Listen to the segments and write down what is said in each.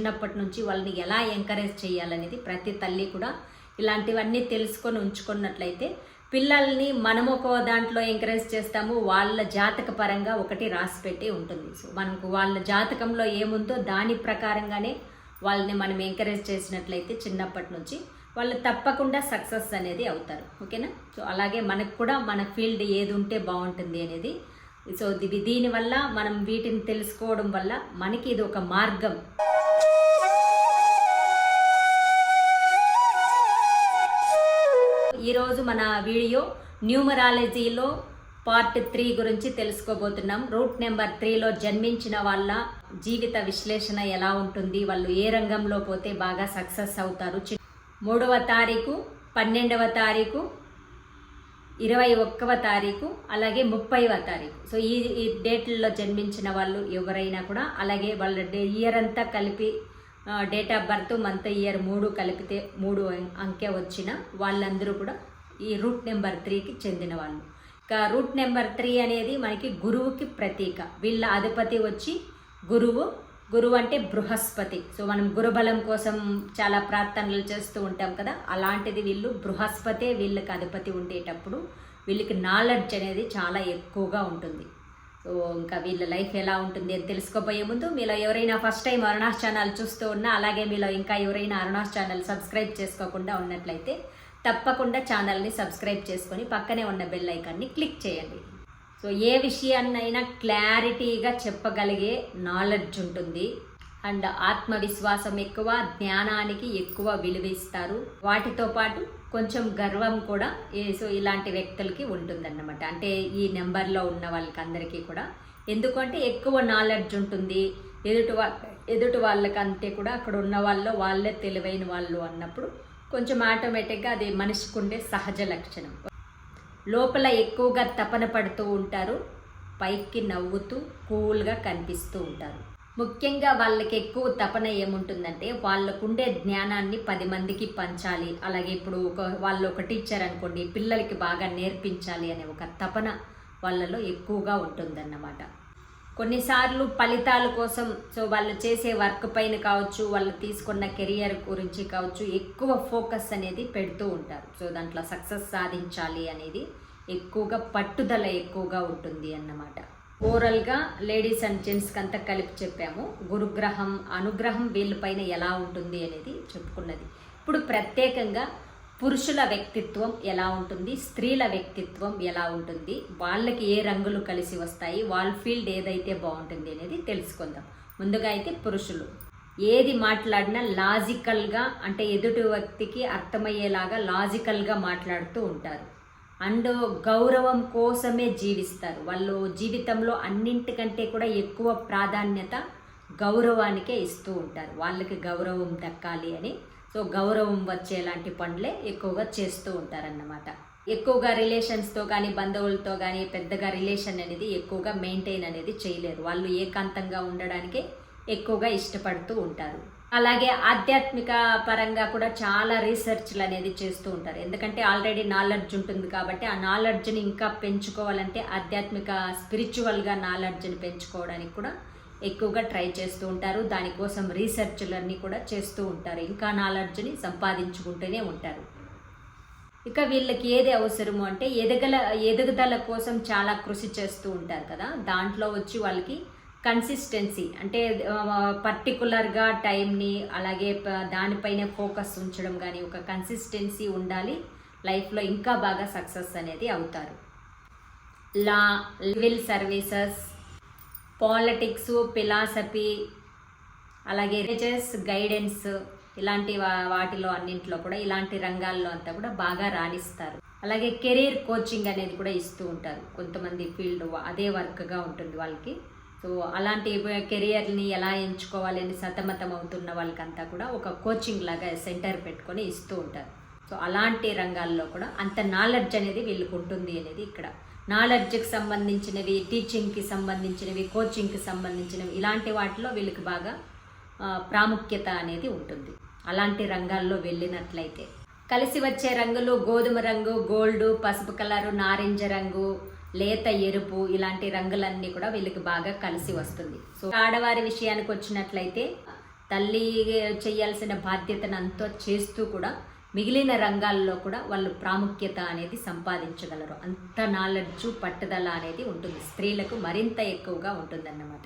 చిన్నప్పటి నుంచి వాళ్ళని ఎలా ఎంకరేజ్ చేయాలనేది ప్రతి తల్లి కూడా ఇలాంటివన్నీ తెలుసుకొని ఉంచుకున్నట్లయితే పిల్లల్ని మనం ఒక దాంట్లో ఎంకరేజ్ చేస్తాము వాళ్ళ జాతక పరంగా ఒకటి రాసి పెట్టి ఉంటుంది. సో మనకు వాళ్ళ జాతకంలో ఏముందో దాని ప్రకారంగానే వాళ్ళని మనం ఎంకరేజ్ చేసినట్లయితే చిన్నప్పటి నుంచి వాళ్ళు తప్పకుండా సక్సెస్ అనేది అవుతారు. ఓకేనా? సో అలాగే మనకు కూడా మన ఫీల్డ్ ఏది ఉంటే బాగుంటుంది అనేది. సో దీనివల్ల మనం వీటిని తెలుసుకోవడం వల్ల మనకి ఇది ఒక మార్గం. ఈరోజు మన వీడియో న్యూమరాలజీలో పార్ట్ త్రీ గురించి తెలుసుకోబోతున్నాం. రూట్ నెంబర్ త్రీలో జన్మించిన వాళ్ళ జీవిత విశ్లేషణ ఎలా ఉంటుంది? వాళ్ళు ఏ రంగంలో పోతే బాగా సక్సెస్ అవుతారు? చి- మూడవ తారీఖు పన్నెండవ తారీఖు ఇరవై ఒక్కవ తారీఖు అలాగే ముప్పైవ తారీఖు. సో ఈ ఈ డేట్లలో జన్మించిన వాళ్ళు ఎవరైనా కూడా అలాగే వాళ్ళ డే ఇయర్ అంతా కలిపి date of birth month year మూడు కలిపితే మూడు అంకె వచ్చిన వాళ్ళందరూ కూడా ఈ రూట్ నెంబర్ త్రీకి చెందిన వాళ్ళు. ఇక రూట్ నెంబర్ త్రీ అనేది మనకి గురువుకి ప్రతీక. వీళ్ళ అధిపతి వచ్చి గురువు. గురువు అంటే బృహస్పతి. సో మనం గురుబలం కోసం చాలా ప్రార్థనలు చేస్తూ ఉంటాం కదా అలాంటిది వీళ్ళు బృహస్పతే వీళ్ళకి అధిపతి ఉండేటప్పుడు వీళ్ళకి నాలెడ్జ్ అనేది చాలా ఎక్కువగా ఉంటుంది. సో ఇంకా వీళ్ళ లైఫ్ ఎలా ఉంటుంది అని తెలుసుకోబోయే ముందు మీలో ఎవరైనా ఫస్ట్ టైం అరుణాస్ ఛానల్ చూస్తూ ఉన్నా అలాగే మీలో ఇంకా ఎవరైనా అరుణాస్ ఛానల్ సబ్స్క్రైబ్ చేసుకోకుండా ఉన్నట్లయితే తప్పకుండా ఛానల్ని సబ్స్క్రైబ్ చేసుకొని పక్కనే ఉన్న బెల్ ఐకాన్ని క్లిక్ చేయండి. సో ఏ విషయాన్నైనా క్లారిటీగా చెప్పగలిగే నాలెడ్జ్ ఉంటుంది. అండ్ ఆత్మవిశ్వాసం ఎక్కువ జ్ఞానానికి ఎక్కువ విలువ ఇస్తారు. వాటితో పాటు కొంచెం గర్వం కూడా సో ఇలాంటి వ్యక్తులకి ఉంటుందన్నమాట. అంటే ఈ నెంబర్లో ఉన్న వాళ్ళకి అందరికీ కూడా. ఎందుకంటే ఎక్కువ నాలెడ్జ్ ఉంటుంది. ఎదుటి వా ఎదుటి వాళ్ళకంటే కూడా అక్కడ ఉన్న వాళ్ళు వాళ్ళే తెలివైన వాళ్ళు అన్నప్పుడు కొంచెం ఆటోమేటిక్గా అది మనిషికి ఉండే సహజ లక్షణం. లోపల ఎక్కువగా తపన పడుతూ ఉంటారు. పైకి నవ్వుతూ కూల్గా కనిపిస్తూ ఉంటారు. ముఖ్యంగా వాళ్ళకి ఎక్కువ తపన ఏముంటుందంటే వాళ్ళకుండే జ్ఞానాన్ని పది మందికి పంచాలి. అలాగే ఇప్పుడు ఒక వాళ్ళు ఒక టీచర్ అనుకోండి పిల్లలకి బాగా నేర్పించాలి అనే ఒక తపన వాళ్ళలో ఎక్కువగా ఉంటుందన్నమాట. కొన్నిసార్లు ఫలితాల కోసం సో వాళ్ళు చేసే వర్క్ పైన కావచ్చు వాళ్ళు తీసుకున్న కెరియర్ గురించి కావచ్చు ఎక్కువ ఫోకస్ అనేది పెడుతూ ఉంటారు. సో దాంట్లో సక్సెస్ సాధించాలి అనేది ఎక్కువగా పట్టుదల ఎక్కువగా ఉంటుంది అన్నమాట. ఓవరాల్గా లేడీస్ అండ్ జెంట్స్కి అంతా కలిపి చెప్పాము. గురుగ్రహం అనుగ్రహం వీళ్ళపైన ఎలా ఉంటుంది అనేది చెప్పుకున్నది. ఇప్పుడు ప్రత్యేకంగా పురుషుల వ్యక్తిత్వం ఎలా ఉంటుంది స్త్రీల వ్యక్తిత్వం ఎలా ఉంటుంది వాళ్ళకి ఏ రంగులు కలిసి వస్తాయి వాళ్ళ ఫీల్డ్ ఏదైతే బాగుంటుంది అనేది తెలుసుకుందాం. ముందుగా అయితే పురుషులు. ఏది మాట్లాడినా లాజికల్గా అంటే ఎదుటి వ్యక్తికి అర్థమయ్యేలాగా లాజికల్గా మాట్లాడుతూ ఉంటారు. అండ్ గౌరవం కోసమే జీవిస్తారు. వాళ్ళు జీవితంలో అన్నింటికంటే కూడా ఎక్కువ ప్రాధాన్యత గౌరవానికే ఇస్తూ ఉంటారు. వాళ్ళకి గౌరవం దక్కాలి అని. సో గౌరవం వచ్చేలాంటి పనులే ఎక్కువగా చేస్తూ ఉంటారన్నమాట. ఎక్కువగా రిలేషన్స్తో కానీ బంధువులతో కానీ పెద్దగా రిలేషన్ అనేది ఎక్కువగా మెయింటైన్ అనేది చేయలేరు. వాళ్ళు ఏకాంతంగా ఉండడానికి ఎక్కువగా ఇష్టపడుతూ ఉంటారు. అలాగే ఆధ్యాత్మిక పరంగా కూడా చాలా రీసెర్చ్లు అనేది చేస్తూ ఉంటారు. ఎందుకంటే ఆల్రెడీ నాలెడ్జ్ ఉంటుంది కాబట్టి ఆ నాలెడ్జ్ని ఇంకా పెంచుకోవాలంటే ఆధ్యాత్మిక స్పిరిచువల్గా నాలెడ్జ్ని పెంచుకోవడానికి కూడా ఎక్కువగా ట్రై చేస్తూ ఉంటారు. దానికోసం రీసెర్చ్లన్నీ కూడా చేస్తూ ఉంటారు. ఇంకా నాలెడ్జ్ని సంపాదించుకుంటూనే ఉంటారు. ఇక వీళ్ళకి ఏది అవసరము అంటే ఎదగల ఎదుగుదల కోసం చాలా కృషి చేస్తూ ఉంటారు కదా. దాంట్లో వచ్చి వాళ్ళకి కన్సిస్టెన్సీ అంటే పర్టికులర్గా టైంని అలాగే దానిపైన దానిపైనే ఫోకస్ ఉంచడం కానీ ఒక కన్సిస్టెన్సీ ఉండాలి. లైఫ్లో ఇంకా బాగా సక్సెస్ అనేది అవుతారు. Law civil services politics philosophy అలాగే రిలీజియస్ గైడెన్స్ ఇలాంటి వా- వాటిలో అన్నింటిలో కూడా ఇలాంటి రంగాల్లో అంతా కూడా బాగా రాణిస్తారు. అలాగే కెరీర్ కోచింగ్ అనేది కూడా ఇస్తూ ఉంటారు. కొంతమంది ఫీల్డ్ అదే వర్క్గా ఉంటుంది వాళ్ళకి. సో అలాంటి కెరియర్ని ఎలా ఎంచుకోవాలి అని సతమతం అవుతున్న వాళ్ళకంతా కూడా ఒక కోచింగ్ లాగా సెంటర్ పెట్టుకొని ఇస్తూ ఉంటారు. సో అలాంటి రంగాల్లో కూడా అంత నాలెడ్జ్ అనేది వీళ్ళకి ఉంటుంది అనేది ఇక్కడ. నాలెడ్జ్కి సంబంధించినవి టీచింగ్కి సంబంధించినవి కోచింగ్కి సంబంధించినవి ఇలాంటి వాటిలో వీళ్ళకి బాగా ప్రాముఖ్యత అనేది ఉంటుంది. అలాంటి రంగాల్లో వెళ్ళినట్లయితే. కలిసి వచ్చే రంగులు గోధుమ రంగు గోల్డ్ పసుపు కలరు నారింజ రంగు లేత ఎరుపు ఇలాంటి రంగులన్నీ కూడా వీళ్ళకి బాగా కలిసి వస్తుంది. సో ఆడవారి విషయానికి వచ్చినట్లయితే తల్లి చేయాల్సిన బాధ్యతను అంతా చేస్తూ కూడా మిగిలిన రంగాల్లో కూడా వాళ్ళు ప్రాముఖ్యత అనేది సంపాదించగలరు. అంత నాలెడ్జ్ పట్టుదల అనేది ఉంటుంది. స్త్రీలకు మరింత ఎక్కువగా ఉంటుందన్నమాట.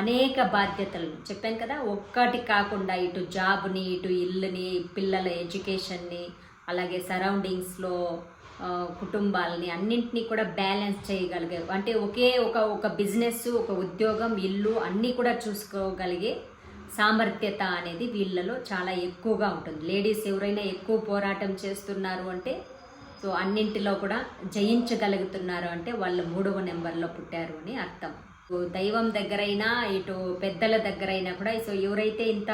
అనేక బాధ్యతలను చెప్పాను కదా ఒక్కటి కాకుండా ఇటు జాబ్ని ఇటు ఇల్లుని పిల్లల ఎడ్యుకేషన్ని అలాగే సరౌండింగ్స్లో కుటుంబాలని అన్నింటినీ కూడా బ్యాలెన్స్ చేయగలిగే అంటే ఒకే ఒక ఒక బిజినెస్ ఒక ఉద్యోగం ఇల్లు అన్నీ కూడా చూసుకోగలిగే సామర్థ్యత అనేది వీళ్ళలో చాలా ఎక్కువగా ఉంటుంది. లేడీస్ ఎవరైనా ఎక్కువ పోరాటం చేస్తున్నారు అంటే సో అన్నింటిలో కూడా జయించగలుగుతున్నారు అంటే వాళ్ళు మూడవ నెంబర్లో పుట్టారు అని అర్థం. దైవం దగ్గరైనా ఇటు పెద్దల దగ్గరైనా కూడా సో ఎవరైతే ఇంత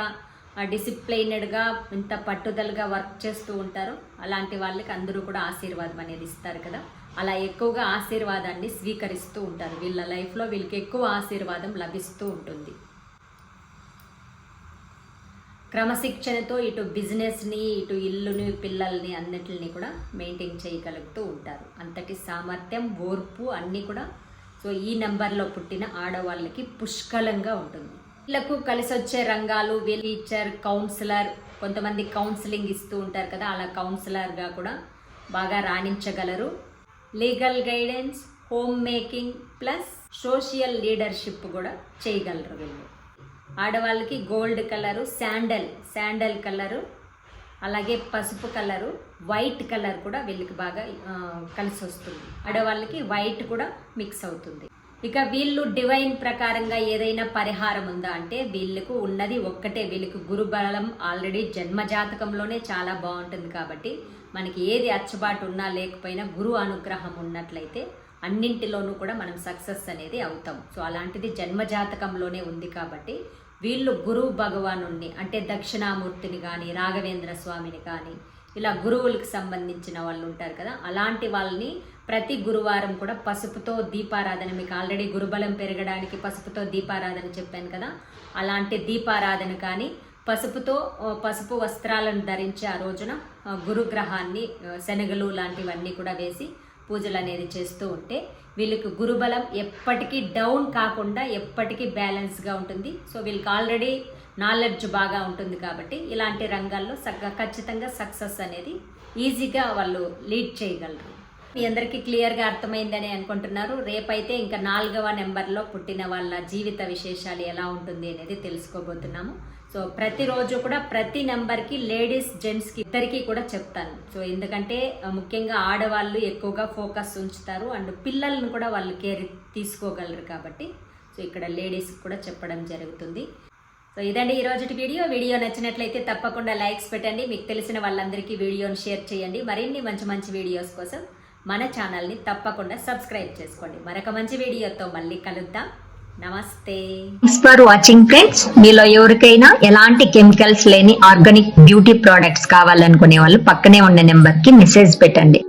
డిసిప్లైనడ్గా ఇంత పట్టుదలగా వర్క్ చేస్తూ ఉంటారో. అలాంటి వాళ్ళకి అందరూ కూడా ఆశీర్వాదం అనేది ఇస్తారు కదా. అలా ఎక్కువగా ఆశీర్వాదాన్ని స్వీకరిస్తూ ఉంటారు. వీళ్ళ లైఫ్లో వీళ్ళకి ఎక్కువ ఆశీర్వాదం లభిస్తూ ఉంటుంది. క్రమశిక్షణతో ఇటు బిజినెస్ని ఇటు ఇల్లుని పిల్లల్ని అన్నిటిని కూడా మెయింటైన్ చేయగలుగుతూ ఉంటారు. అంతటి సామర్థ్యం ఓర్పు అన్నీ కూడా. సో ఈ నెంబర్లో పుట్టిన ఆడవాళ్ళకి పుష్కలంగా ఉంటుంది. వీళ్ళకు కలిసి వచ్చే రంగాలు వీళ్ళ టీచర్ కౌన్సిలర్ కొంతమంది కౌన్సిలింగ్ ఇస్తూ ఉంటారు కదా అలా కౌన్సిలర్గా కూడా బాగా రాణించగలరు. Legal guidance home making plus social leadership కూడా చేయగలరు వీళ్ళు. ఆడవాళ్ళకి gold colour sandal sandal colour అలాగే పసుపు కలరు వైట్ కలర్ కూడా వీళ్ళకి బాగా కలిసి వస్తుంది ఆడవాళ్ళకి వైట్ కూడా మిక్స్ అవుతుంది. ఇక వీళ్ళు డివైన్ ప్రకారంగా ఏదైనా పరిహారం ఉందా అంటే వీళ్ళకు ఉన్నది ఒక్కటే వీళ్ళకి గురుబలం ఆల్రెడీ జన్మజాతకంలోనే చాలా బాగుంటుంది కాబట్టి మనకి ఏది అచ్చబాటు ఉన్నా లేకపోయినా గురు అనుగ్రహం ఉన్నట్లయితే అన్నింటిలోనూ కూడా మనం సక్సెస్ అనేది అవుతాం. సో అలాంటిది జన్మజాతకంలోనే ఉంది కాబట్టి వీళ్ళు గురువు భగవాను అంటే దక్షిణామూర్తిని కానీ రాఘవేంద్ర స్వామిని కానీ ఇలా గురువులకు సంబంధించిన వాళ్ళు ఉంటారు కదా అలాంటి వాళ్ళని ప్రతి గురువారం కూడా పసుపుతో దీపారాధన మీకు ఆల్రెడీ గురుబలం పెరగడానికి పసుపుతో దీపారాధన చెప్పాను కదా అలాంటి దీపారాధన కానీ పసుపుతో పసుపు వస్త్రాలను ధరించి ఆ రోజున గురుగ్రహాన్ని శనగలు లాంటివన్నీ కూడా వేసి పూజలు అనేది చేస్తూ ఉంటే వీళ్ళకి గురుబలం ఎప్పటికీ డౌన్ కాకుండా ఎప్పటికీ బ్యాలెన్స్గా ఉంటుంది. సో వీళ్ళకి ఆల్రెడీ నాలెడ్జ్ బాగా ఉంటుంది కాబట్టి ఇలాంటి రంగాల్లో సగ్గ ఖచ్చితంగా సక్సెస్ అనేది ఈజీగా వాళ్ళు లీడ్ చేయగలరు. మీ అందరికీ క్లియర్గా అర్థమైందని అనుకుంటున్నారు. రేపైతే ఇంకా నాలుగవ నెంబర్లో పుట్టిన వాళ్ళ జీవిత విశేషాలు ఎలా ఉంటుంది అనేది తెలుసుకోబోతున్నాము. సో ప్రతిరోజు కూడా ప్రతి నెంబర్కి లేడీస్ జెంట్స్కి ఇద్దరికీ కూడా చెప్తాను. సో ఎందుకంటే ముఖ్యంగా ఆడవాళ్ళు ఎక్కువగా ఫోకస్ ఉంచుతారు. అండ్ పిల్లల్ని కూడా వాళ్ళు కేర్ తీసుకోగలరు కాబట్టి. సో ఇక్కడ లేడీస్కి కూడా చెప్పడం జరుగుతుంది. సో ఇదండి ఈ వీడియో. వీడియో నచ్చినట్లయితే తప్పకుండా లైక్స్ పెట్టండి. మీకు తెలిసిన వాళ్ళందరికీ వీడియోని షేర్ చేయండి. మరిన్ని మంచి మంచి వీడియోస్ కోసం మన ఛానల్ని తప్పకుండా సబ్స్క్రైబ్ చేసుకోండి. మరొక మంచి వీడియోతో మళ్ళీ కలుద్దాం. నమస్తే. ఫర్ వాచింగ్ ఫ్రెండ్స్ మీలో ఎవరికైనా ఎలాంటి కెమికల్స్ లేని ఆర్గానిక్ బ్యూటీ ప్రోడక్ట్స్ కావాలనుకునే వాళ్ళు పక్కనే ఉన్న నెంబర్కి మెసేజ్ పెట్టండి.